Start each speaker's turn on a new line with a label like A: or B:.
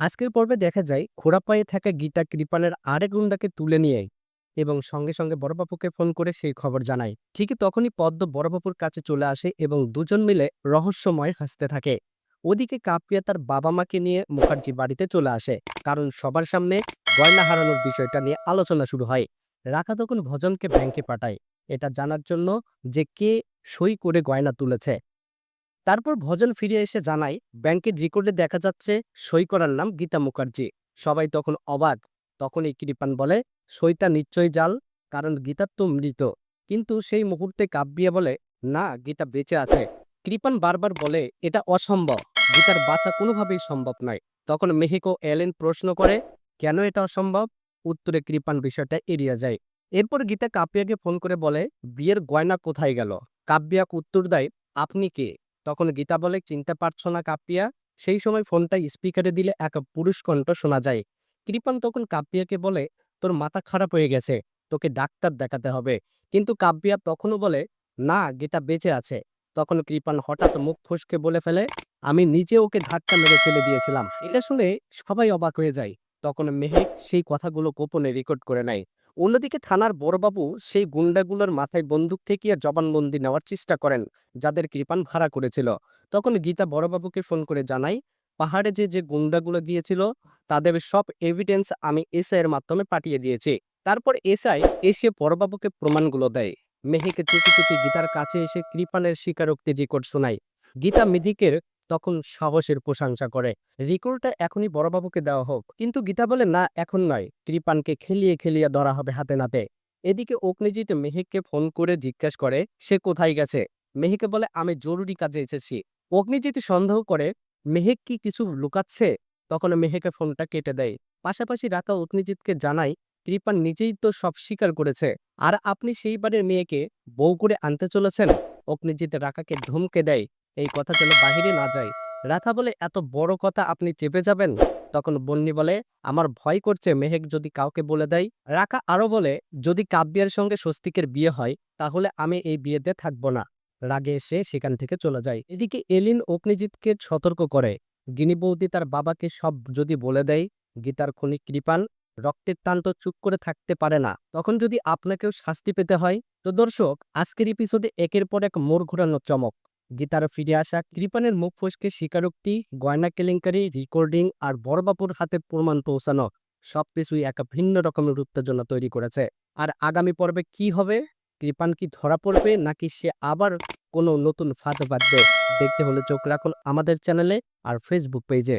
A: আজকের পর্বে দেখা যায় ঘোড়া পায়ে থাকা গীতা কৃপালের আরেক গুন্ডাকে তুলে নিয়ে এবং সঙ্গে সঙ্গে বড়বাবুকে ফোন করে সেই খবর জানায়। ঠিকই তখনই পদ্ম বড়বাবুর কাছে চলে আসে এবং দুজন মিলে রহস্যময় হাসতে থাকে। ওদিকে কাপিয়া তার বাবা মাকে নিয়ে মুখার্জি বাড়িতে চলে আসে, কারণ সবার সামনে গয়না হারানোর বিষয়টা নিয়ে আলোচনা শুরু হয়। রাখা তখন ভজনকে ব্যাংকে পাঠায়। এটা জানার জন্য যে কে সই করে গয়না তুলেছে। তারপর ভজন ফিরে এসে জানায়, ব্যাংকের রেকর্ডে দেখা যাচ্ছে সই করার নাম গীতা মুখার্জি। সবাই তখন অবাক। তখন এই কৃপান বলে, সইটা নিশ্চয়ই জাল, কারণ গীতা তো মৃত। কিন্তু সেই মুহূর্তে কাব্যিয়া বলে, না, গীতা বেঁচে আছে। কৃপান বারবার বলে, এটা অসম্ভব। গীতার বাঁচা কোনোভাবেই সম্ভব নয়। তখন মেহিকো এলেন প্রশ্ন করে, কেন এটা অসম্ভব? উত্তরে কৃপান বিষয়টা এড়িয়ে যায়। এরপর গীতা কাব্যাকে ফোন করে বলে, বিয়ের গয়না কোথায় গেল? কাব্যাক উত্তর দেয়, আপনি কে? তখন গীতা বলে, চিনতে পারছ না কাপ্পিয়া সেই সময় ফোনটা স্পিকারে দিলে এক পুরুষ কণ্ঠ শোনা যায়। কৃপান তখন কাব্যাকে বলে, তোর মাথা খারাপ হয়ে গেছে, তোকে ডাক্তার দেখাতে হবে। কিন্তু কাব্যিয়া তখনও বলে, না, গীতা বেঁচে আছে। তখন কৃপান হঠাৎ মুখ ফুসকে বলে ফেলে, আমি নিজে ওকে ধাক্কা মেরে ফেলে দিয়েছিলাম। এটা শুনে সবাই অবাক হয়ে যায়। তখন মেহেক সেই কথাগুলো গোপনে রেকর্ড করে নেয়। অন্যদিকে থানার বড়বাবু সেই গুন্ডাগুলোর মাথায় বন্দুক ঠেকিয়ে জবানবন্দি নেওয়ার চেষ্টা করেন, যাদের কৃপান ভাড়া করেছিল। তখন গীতা বড়বাবুকে ফোন করে জানাই পাহাড়ে যে যে গুন্ডাগুলো গিয়েছিল, তাদের সব এভিডেন্স আমি এসআইয়ের মাধ্যমে পাঠিয়ে দিয়েছি। তারপর এসআই এসে বড়বাবুকে প্রমাণগুলো দেয়। মেহেকে চুপি চুপি গীতার কাছে এসে কৃপানের স্বীকারোক্তি রেকর্ড শোনায়। গীতা মেধিকের তখন সাহসের প্রশংসা করে রেকর্ডটা এখনই বড়বাবুকে দেওয়া হোক। কিন্তু গীতা বলে, না, এখন নয়। কৃপানকে খেলিয়ে খেলিয়ে ধরা হবে হাতে নাতে। এদিকে অগ্নিজিৎ মেহেককে ফোন করে জিজ্ঞেস করে, সে কোথায় গেছে? মেহেকে বলে, আমি জরুরি কাজে এসেছি। অগ্নিজিৎ সন্দেহ করে, মেহেক কি কিছু লুকাচ্ছে? তখন মেহেকে ফোনটা কেটে দেয়। পাশাপাশি রাকা অগ্নিজিৎকে জানায়, কৃপান নিজেই তো সব স্বীকার করেছে। আর আপনি সেই মেয়েকে বউ করে আনতে চলেছেন? অগ্নিজিৎ রাকাকে ধমকে দেয় এই কথা যেন বাহিরে না যায়। রাধা বলে, এত বড় কথা আপনি চেপে যাবেন? তখন বন্নি বলে, আমার ভয় করছে, মেহেক যদি কাউকে বলে দেয়। রাকা আরও বলে, যদি কাব্যের সঙ্গে স্বস্তিকের বিয়ে হয়, তাহলে আমি এই বিয়েতে থাকব না। রাগে এসে সেখান থেকে চলে যায়। এদিকে এলিন অগ্নিজিৎকে সতর্ক করে। গিনি বৌদি তার বাবাকে সব যদি বলে দেয়, গীতার খনি কৃপান, রক্তের টান তো চুপ করে থাকতে পারে না। তখন যদি আপনাকেও শাস্তি পেতে হয়, তো দর্শক, আজকের এপিসোডে একের পর এক মোড় ঘোরানো চমক। গীতার ফিরে আসা কৃপানের মুখ ফসকে স্বীকারোক্তি, গয়না কেলেঙ্কারি রেকর্ডিং আর বড়বাপুর হাতে প্রমাণ পৌঁছানো সবকিছুই এক ভিন্ন রকমের উত্তেজনা তৈরি করেছে। আর আগামী পর্বে কি হবে? কৃপান কি ধরা পড়বে নাকি সে আবার কোনো নতুন ফাঁদ বাঁধবে? দেখতে হলে চোখ রাখুন আমাদের চ্যানেলে আর ফেসবুক পেজে